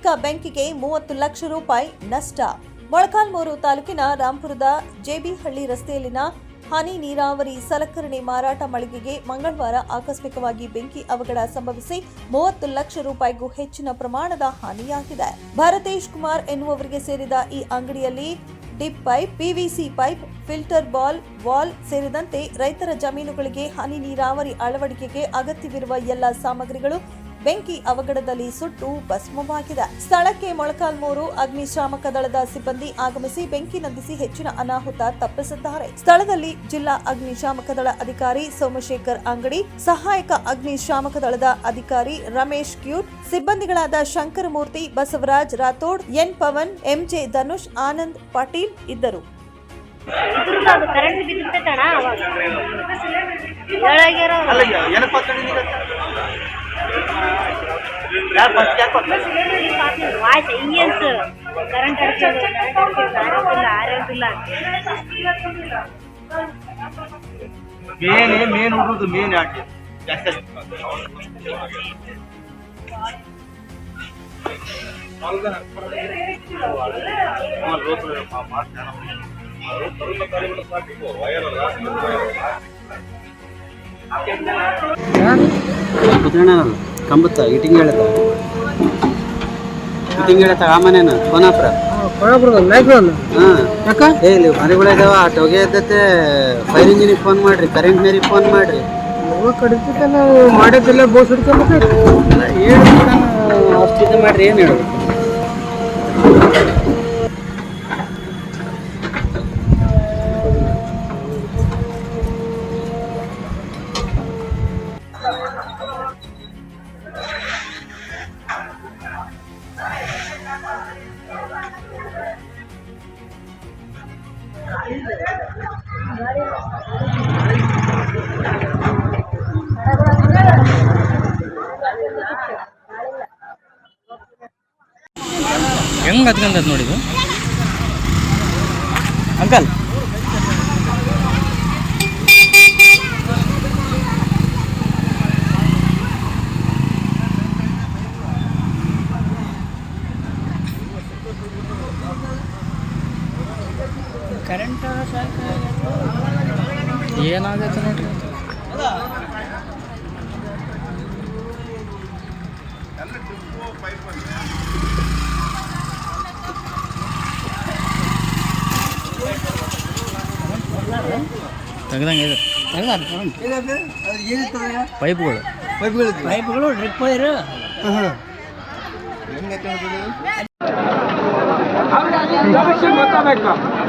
ಆಕಸ್ಮಿಕ ಬೆಂಕಿಗೆ ಮೂವತ್ತು ಲಕ್ಷ ರೂಪಾಯಿ ನಷ್ಟ. ಮೊಳಕಾಲ್ಮೂರು ತಾಲೂಕಿನ ರಾಂಪುರದ ಜೆಬಿಹಳ್ಳಿ ರಸ್ತೆಯಲ್ಲಿನ ಹನಿ ನೀರಾವರಿ ಸಲಕರಣೆ ಮಾರಾಟ ಮಳಿಗೆಗೆ ಮಂಗಳವಾರ ಆಕಸ್ಮಿಕವಾಗಿ ಬೆಂಕಿ ಅವಘಡ ಸಂಭವಿಸಿ ಮೂವತ್ತು ಲಕ್ಷ ರೂಪಾಯಿಗೂ ಹೆಚ್ಚಿನ ಪ್ರಮಾಣದ ಹಾನಿಯಾಗಿದೆ. ಭರತೇಶ್ ಕುಮಾರ್ ಎನ್ನುವವರಿಗೆ ಸೇರಿದ ಈ ಅಂಗಡಿಯಲ್ಲಿ drip pipe, PVC pipe, filter ball, valve ಸೇರಿದಂತೆ ರೈತರ ಜಮೀನುಗಳಿಗೆ ಹನಿ ನೀರಾವರಿ ಅಳವಡಿಕೆಗೆ ಅಗತ್ಯವಿರುವ ಎಲ್ಲ ಸಾಮಗ್ರಿಗಳು ಬೆಂಕಿ ಅವಘಡದಲ್ಲಿ ಸುಟ್ಟು ಭಸ್ಮವಾಗಿದೆ. ಸ್ಥಳಕ್ಕೆ ಮೊಳಕಾಲ್ಮೂರು ಅಗ್ನಿಶಾಮಕ ದಳದ ಸಿಬ್ಬಂದಿ ಆಗಮಿಸಿ ಬೆಂಕಿ ನಂದಿಸಿ ಹೆಚ್ಚಿನ ಅನಾಹುತ ತಪ್ಪಿಸಿದ್ದಾರೆ ಸ್ಥಳದಲ್ಲಿ ಜಿಲ್ಲಾ ಅಗ್ನಿಶಾಮಕ ದಳ ಅಧಿಕಾರಿ ಸೋಮಶೇಖರ್ ಅಂಗಡಿ, ಸಹಾಯಕ ಅಗ್ನಿಶಾಮಕ ದಳದ ಅಧಿಕಾರಿ ರಮೇಶ್ ಕ್ಯೂಟ್ ಸಿಬ್ಬಂದಿಗಳಾದ Shankaramurthy, Basavaraj Rathod, N Pavan, M J Dhanush, Anand Patil ಇದ್ದರು. ಕರೆಂಟ್ ಬರ್ತಾರೆ ವಾಯ್ಸ್ ಇಂಜಿನ್ಸ್ ಕರೆಂಟ್ ಅಡ್ಸೋದು ಆರೋಗ್ಯ ಮೇನ್ ಮೇನ್ ಹುಡುದು ಮೇನ್ ಯಾಕೆ ಜಾಸ್ತಿ ಕುತ್ಕೊಂಡಲ್ಲ ಕಂಬತ್ತ ಇಟಿಂಗ್ ಹೇಳತ್ತ ಇಟಿಂಗ್ ಹೇಳತ್ತ ಆ ಮನೇನ ಕೋನಾಪುರ. ಹಾ. ಏ ಇಲ್ಲಿ ಮರಿಗಳು ಇದಾವ ಆ ಟೊಗೆ ಇದ್ದತ್ತೆ ಫೈರ್ ಇಂಜಿನಿಗೆ ಫೋನ್ ಮಾಡ್ರಿ ಕರೆಂಟ್ ಮೇರಿಗೆ ಫೋನ್ ಮಾಡ್ರಿ. ನಾವು ಮಾಡೋದೆಲ್ಲ ಬೋಸ್ ಹಿಡ್ಕೊಬೇಕು ಅಲ್ಲ, ಹೇಳು ಅಷ್ಟು ಇದು ಮಾಡ್ರಿ ಏನು ಹೇಳು? ಹೆಂಗ್ ಹತ್ಕೊಂಡದ್ ನೋಡಿದು ಅಂಕಲ್ ಕರೆಂಟ್ ಏನಾಗೈತೆ ನೋಡ್ರಿ ತೆಗ್ದಂಗೆ ಇದೆ ಪೈಪ್ಗಳು ಪೈಪ್ಗಳು ಡ್ರಿಪ್ ವೈರ್ ಪ್ಲಾಸ್ಟಿಕ್ ಪೈಪ್ ಇಲ್ಲಿ